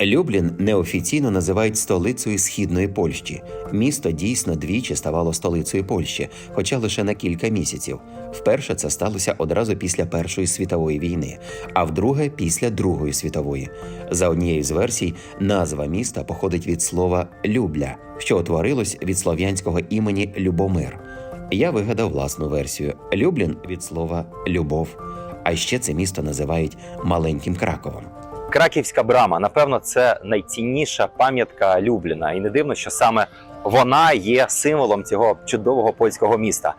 Люблін неофіційно називають столицею східної Польщі. Місто дійсно двічі ставало столицею Польщі, хоча лише на кілька місяців. Вперше це сталося одразу після Першої світової війни, а вдруге після Другої світової. За однією з версій, назва міста походить від слова любля, що утворилось від слов'янського імені Любомир. Я вигадав власну версію Люблін від слова любов. А ще це місто називають маленьким Краковом. Краківська брама, напевно, це найцінніша пам'ятка Любліна. І не дивно, що саме вона є символом цього чудового польського міста.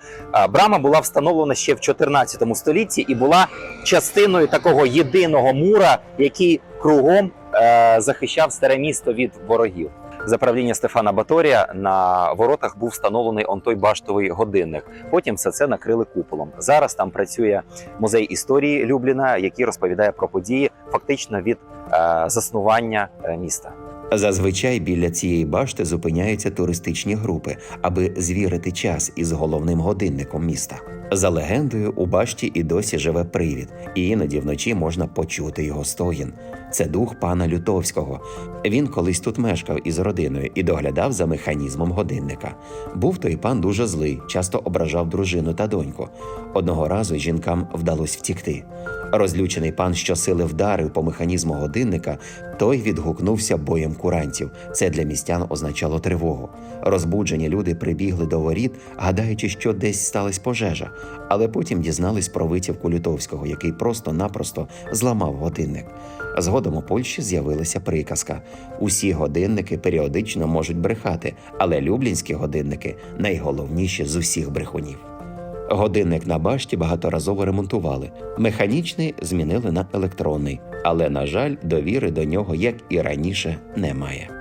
Брама була встановлена ще в 14 столітті і була частиною такого єдиного мура, який кругом е, захищав старе місто від ворогів. За правління Стефана Баторія на воротах був встановлений он той баштовий годинник. Потім все це накрили куполом. Зараз там працює музей історії Любліна, який розповідає про події фактично від е, заснування е, міста. Зазвичай біля цієї башти зупиняються туристичні групи, аби звірити час із головним годинником міста. За легендою, у башті і досі живе привід, і іноді вночі можна почути його стогін. Це дух пана Лютовського. Він колись тут мешкав із родиною і доглядав за механізмом годинника. Був той пан дуже злий, часто ображав дружину та доньку. Одного разу жінкам вдалося втікти. Розлючений пан щосили вдарив по механізму годинника, той відгукнувся боєм курантів. Це для містян означало тривогу. Розбуджені люди прибігли до воріт, гадаючи, що десь сталася пожежа, але потім дізнались про витівку Лютовського, який просто-напросто зламав годинник. Згодом у Польщі з'явилася приказка: усі годинники періодично можуть брехати, але люблінські годинники найголовніші з усіх брехунів. Годинник на башті багаторазово ремонтували. Механічний змінили на електронний, але, на жаль, довіри до нього, як і раніше, немає.